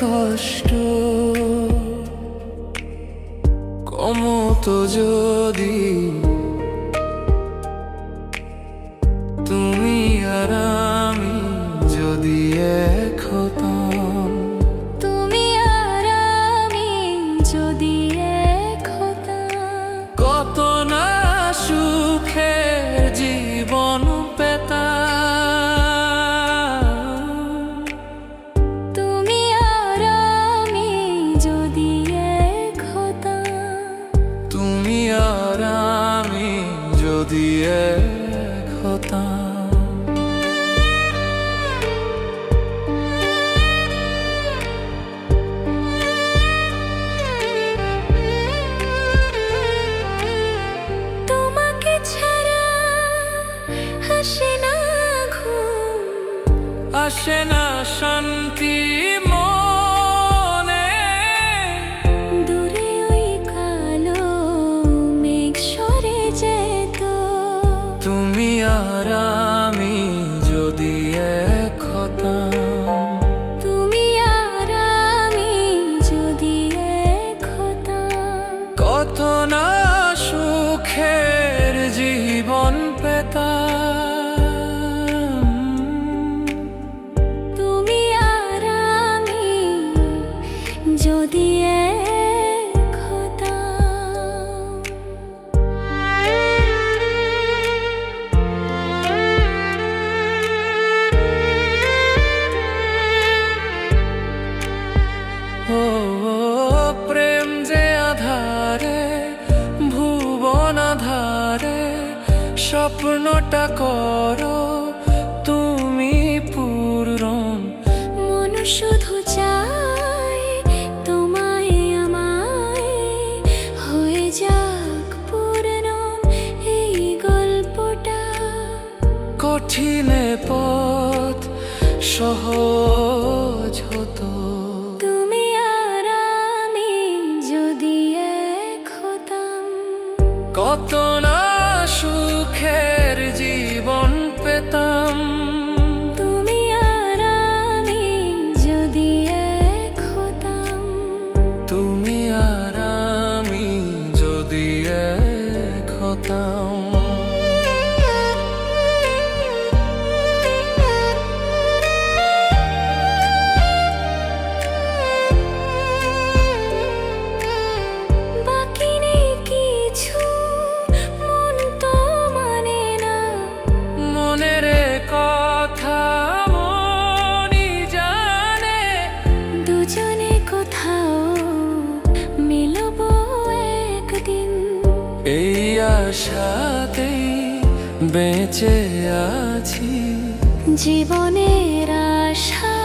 কষ্ট কমতো যদি যদি এক হতাম তোমাকে ছাড়া হাসে না ঘুম। আসে না শান্তি। পেতাম তুমি আর আমি যদি স্বপ্নটা করো তুমি পূরণ। মন শুধু চায় তোমায় আমায়। হয়ে যাক পূর্ণ এই গল্পটা। কঠিনে পথ সহজ হতো। তুমি আর আমি যদি এক হতাম। কত না সুখের জীবন পেতাম। তুমি আর আমি যদি এক হতাম। তুমি আর আমি যদি এক হতাম। দুজনে কোথাও মিলব একদিন। এই আশাতেই বেঁচে আছি। জীবনের আশা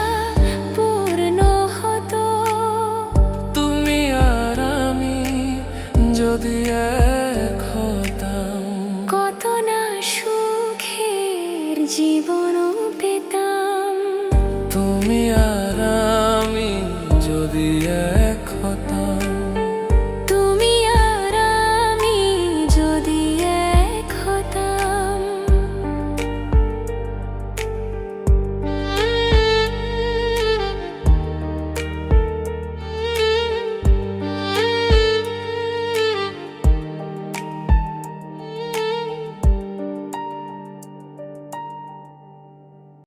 পূর্ণ হতো। তুমি আর আমি যদি এক হতাম। কত না সুখের জীবন the end.